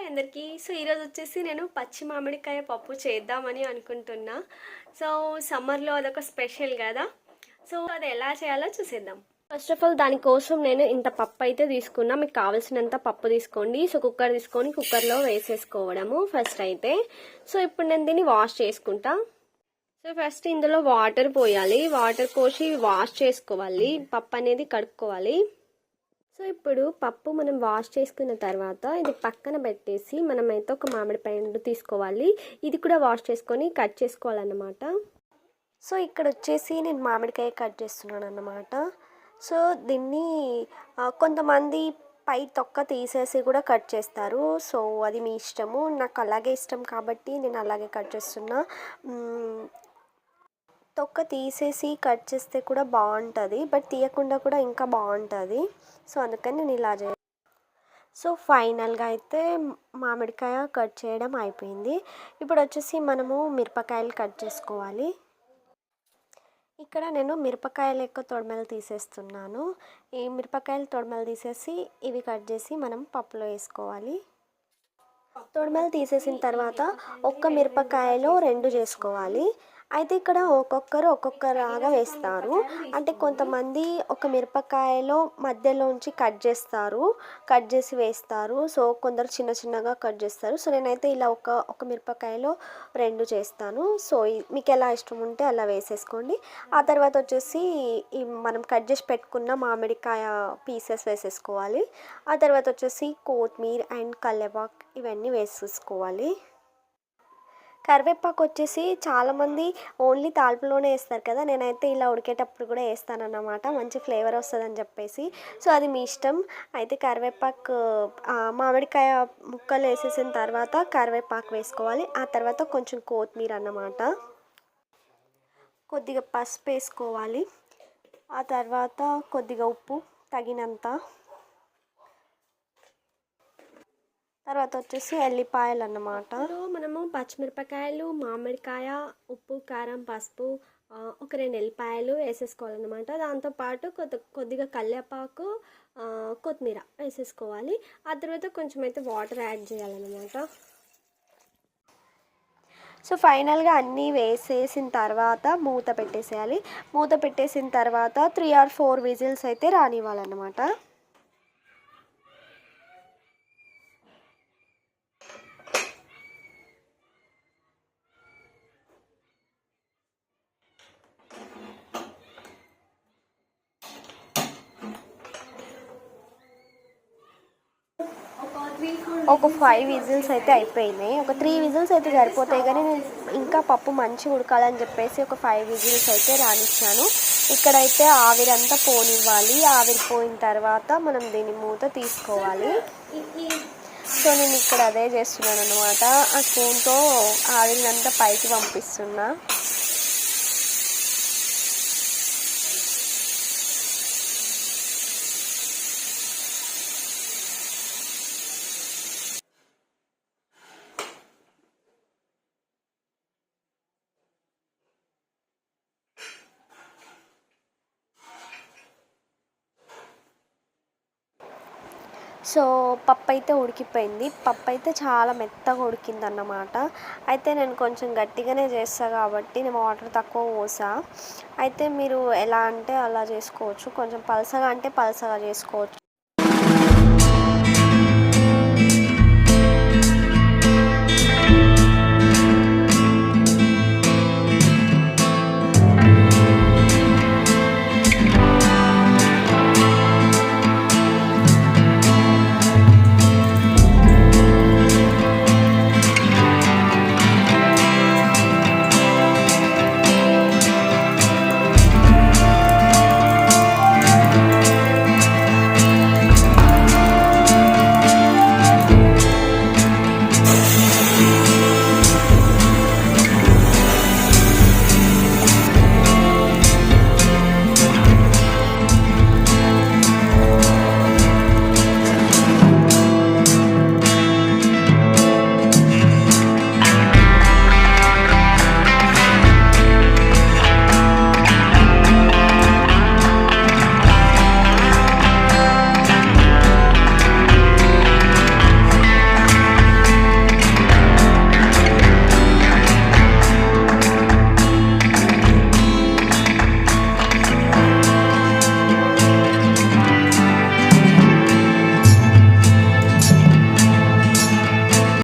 Hi అందరికీ. So ఈరోజు వచ్చేసి నేను పచ్చి మామిడికాయ పప్పు చేద్దామని అనుకుంటున్నా. సో సమ్మర్లో అదొక స్పెషల్ కదా. సో అది ఎలా చేయాలో చూసేద్దాం. ఫస్ట్ ఆఫ్ ఆల్ దానికోసం నేను ఇంత పప్పు అయితే తీసుకున్నా. మీకు కావాల్సినంత పప్పు తీసుకోండి. సో కుక్కర్ తీసుకొని కుక్కర్లో వేసేసుకోవడము ఫస్ట్ అయితే. సో ఇప్పుడు నేను దీన్ని వాష్ చేసుకుంటా. సో ఫస్ట్ ఇందులో వాటర్ పోయాలి. వాటర్ పోసి వాష్ చేసుకోవాలి. పప్పు అనేది కడుక్కోవాలి. సో ఇప్పుడు పప్పు మనం వాష్ చేసుకున్న తర్వాత ఇది పక్కన పెట్టేసి మనమైతే ఒక మామిడి పండు తీసుకోవాలి. ఇది కూడా వాష్ చేసుకొని కట్ చేసుకోవాలన్నమాట. సో ఇక్కడ వచ్చేసి నేను మామిడికాయ కట్ చేస్తున్నాను అన్నమాట సో దీన్ని కొంతమంది పై తొక్క తీసేసి కూడా కట్ చేస్తారు. సో అది మీ ఇష్టము. నాకు అలాగే ఇష్టం కాబట్టి నేను అలాగే కట్ చేస్తున్నా. తొక్క తీసేసి కట్ చేస్తే కూడా బాగుంటుంది బట్ తీయకుండా కూడా ఇంకా బాగుంటుంది. సో అందుకని నేను ఇలా చే సో ఫైనల్గా అయితే మామిడికాయ కట్ చేయడం అయిపోయింది. ఇప్పుడు వచ్చేసి మనము మిరపకాయలు కట్ చేసుకోవాలి. ఇక్కడ నేను మిరపకాయలు యొక్క తొడమలు తీసేస్తున్నాను. ఈ మిరపకాయలు తొడమలు తీసేసి ఇవి కట్ చేసి మనం పప్పులో వేసుకోవాలి. తొడమలు తీసేసిన తర్వాత ఒక్క మిరపకాయలో రెండు చేసుకోవాలి. అయితే ఇక్కడ ఒక్కొక్కరు ఒక్కొక్కలాగా వేస్తారు. అంటే కొంతమంది ఒక మిరపకాయలో మధ్యలోంచి కట్ చేస్తారు కట్ చేసి వేస్తారు. సో కొందరు చిన్న చిన్నగా కట్ చేస్తారు. సో నేనైతే ఇలా ఒక ఒక మిరపకాయలో రెండు చేస్తాను. సో మీకు ఎలా ఇష్టం ఉంటే అలా వేసేసుకోండి. ఆ తర్వాత వచ్చేసి ఈ మనం కట్ చేసి పెట్టుకున్న మామిడికాయ పీసెస్ వేసేసుకోవాలి. ఆ తర్వాత వచ్చేసి కొత్తిమీర అండ్ కల్లేపాకు ఇవన్నీ వేసేసుకోవాలి. కరివేపాకు వచ్చేసి చాలామంది ఓన్లీ తాల్పులోనే వేస్తారు కదా నేనైతే ఇలా ఉడికేటప్పుడు కూడా వేస్తానన్నమాట. మంచి ఫ్లేవర్ వస్తుందని చెప్పేసి. సో అది మీ ఇష్టం. అయితే కరివేపాకు మామిడికాయ ముక్కలు వేసేసిన తర్వాత కరివేపాకు వేసుకోవాలి. ఆ తర్వాత కొంచెం కొత్తిమీర అన్నమాట. కొద్దిగా పసుపు వేసుకోవాలి. ఆ తర్వాత కొద్దిగా ఉప్పు తగినంత తర్వాత వచ్చేసి ఎల్లిపాయలు అన్నమాట మనము పచ్చిమిరపకాయలు మామిడికాయ ఉప్పు కారం పసుపు ఒక రెండు ఎల్లిపాయలు వేసేసుకోవాలన్నమాట. దాంతోపాటు కొద్ది కొద్దిగా కల్లేపాకు కొత్తిమీర వేసేసుకోవాలి. ఆ తర్వాత కొంచెం అయితే వాటర్ యాడ్ చేయాలన్నమాట. సో ఫైనల్గా అన్నీ వేసేసిన తర్వాత మూత పెట్టేసేయాలి. మూత పెట్టేసిన తర్వాత త్రీ ఆర్ ఫోర్ విజిల్స్ అయితే రానివ్వాలన్నమాట. ఒక ఫైవ్ విజిల్స్ అయితే అయిపోయినాయి. ఒక త్రీ విజిల్స్ అయితే సరిపోతాయి కానీ నేను ఇంకా పప్పు మంచిగా ఉడకాలని చెప్పేసి ఒక ఫైవ్ విజిల్స్ అయితే రానిచ్చాను. ఇక్కడైతే ఆవిరంతా పోనివ్వాలి. ఆవిరి పోయిన తర్వాత మనం దీని మూత తీసుకోవాలి. సో నేను ఇక్కడ అదే చేస్తున్నాను అనమాట ఆ స్పూన్తో ఆవిరినంతా పైకి పంపిస్తున్నా. సో పప్పు అయితే ఉడికిపోయింది. పప్పు అయితే చాలా మెత్తగా ఉడికింది అన్నమాట అయితే నేను కొంచెం గట్టిగానే చేస్తాను కాబట్టి నేను వాటర్ తక్కువ పోసా. అయితే మీరు ఎలా అంటే అలా చేసుకోవచ్చు. కొంచెం పలసగా అంటే పలసగా చేసుకోవచ్చు.